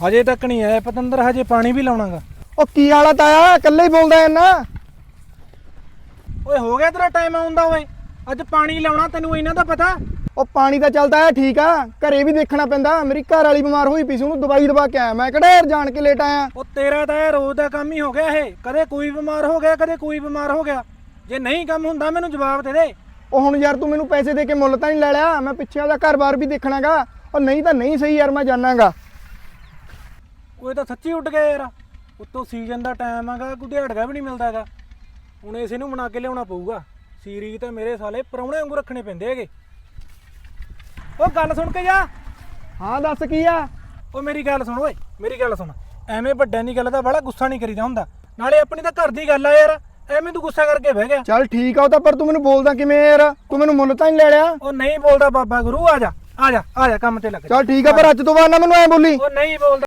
ਹਜੇ ਤੱਕ ਨਹੀਂ ਆਇਆ ਪਤੰਦਰ ਹਜੇ ਪਾਣੀ ਵੀ ਲਾਉਣਾਗਾ। ਉਹ ਕੀ ਹਾਲਤ ਆਇਆ ਇਕੱਲੇ ਹੀ ਬੋਲਦਾ ਐ ਨਾ ਓਏ ਹੋ ਗਿਆ ਤੇਰਾ ਟਾਈਮ ਆਉਂਦਾ ਓਏ। ਅੱਜ ਪਾਣੀ ਲਾਉਣਾ ਤੈਨੂੰ ਇਹਨਾਂ ਦਾ ਪਤਾ? ਉਹ ਪਾਣੀ ਤਾਂ ਚੱਲਦਾ ਹੈ ਠੀਕ ਆ। ਘਰੇ ਵੀ ਦੇਖਣਾ ਪੈਂਦਾ। ਮੇਰੀ ਘਰ ਵਾਲੀ ਬਿਮਾਰ ਹੋਈ ਪਈ ਸੀ ਉਹਨੂੰ ਦਵਾਈ ਦਵਾ ਕੇ ਆਇਆ ਮੈਂ। ਕਿਹੜਾ ਯਾਰ ਜਾਣ ਕੇ ਲੇਟ ਆਇਆ? ਉਹ ਤੇਰਾ ਤਾਂ ਇਹ ਰੋਜ਼ ਦਾ ਕੰਮ ਹੀ ਹੋ ਗਿਆ ਇਹ। ਕਦੇ ਕੋਈ ਬਿਮਾਰ ਹੋ ਗਿਆ ਕਦੇ ਕੋਈ ਬਿਮਾਰ ਹੋ ਗਿਆ। ਜੇ ਨਹੀਂ ਕੰਮ ਹੁੰਦਾ ਮੈਨੂੰ ਜਵਾਬ ਦੇ ਦੇ। ਉਹ ਹੁਣ ਯਾਰ ਤੂੰ ਮੈਨੂੰ ਪੈਸੇ ਦੇ ਕੇ ਮੁੱਲ ਤਾਂ ਨਹੀਂ ਲੈ ਲਿਆ। ਮੈਂ ਪਿੱਛੇ ਉਹਦਾ ਘਰ-ਬਾਰ ਵੀ ਦੇਖਣਾਗਾ। ਉਹ ਨਹੀਂ ਤਾਂ ਨਹੀਂ ਸਹੀ ਯਾਰ ਮੈਂ ਜਾਣਾਗਾ। ਉਹ ਇਹ ਤਾਂ ਸੱਚੀ ਉੱਡ ਗਿਆ ਯਾਰ। ਉੱਤੋਂ ਸੀਜ਼ਨ ਦਾ ਟਾਈਮ ਹੈਗਾ ਕੋਈ ਦਿਹਾੜਗਾ ਵੀ ਨਹੀਂ ਮਿਲਦਾ ਹੈਗਾ। ਹੁਣ ਇਸੇ ਨੂੰ ਬਣਾ ਕੇ ਲਿਆਉਣਾ ਪਊਗਾ। ਸੀਰੀਜ਼ ਤਾਂ ਮੇਰੇ ਸਾਲੇ ਪਰੌਣੇ ਵਾਂਗੂ ਰੱਖਣੇ ਪੈਂਦੇ ਹੈਗੇ। ਉਹ ਗੱਲ ਸੁਣ ਕੇ ਜਾ। ਹਾਂ ਦੱਸ ਕੀ ਆ? ਉਹ ਮੇਰੀ ਗੱਲ ਸੁਣ ਓਏ ਮੇਰੀ ਗੱਲ ਸੁਣ। ਐਵੇਂ ਵੱਡਿਆਂ ਦੀ ਗੱਲ ਦਾ ਬੜਾ ਗੁੱਸਾ ਨਹੀਂ ਕਰੀਦਾ ਹੁੰਦਾ। ਨਾਲੇ ਆਪਣੀ ਤਾਂ ਘਰ ਦੀ ਗੱਲ ਆ ਯਾਰ। ਐਵੇਂ ਤੂੰ ਗੁੱਸਾ ਕਰਕੇ ਬਹਿ ਗਿਆ। ਚੱਲ ਠੀਕ ਆ ਉਹ ਤਾਂ ਪਰ ਤੂੰ ਮੈਨੂੰ ਬੋਲਦਾ ਕਿਵੇਂ ਯਾਰ? ਤੂੰ ਮੈਨੂੰ ਮੁੱਲ ਤਾਂ ਨਹੀਂ ਲੈ ਲਿਆ? ਉਹ ਨਹੀਂ ਬੋਲਦਾ ਬਾਬਾ ਗੁਰੂ ਆ ਜਾ ਆ ਜਾ ਆ ਜਾ ਕੰਮ ਤੇ ਲੱਗ ਜਾ। ਚੱਲ ਠੀਕ ਆ ਪਰ ਅੱਜ ਤੋਂ ਬਾਅਦ ਨਾ ਮੈਨੂੰ ਐ ਬੋਲੀ। ਉਹ ਨਹੀਂ ਬੋਲਦਾ।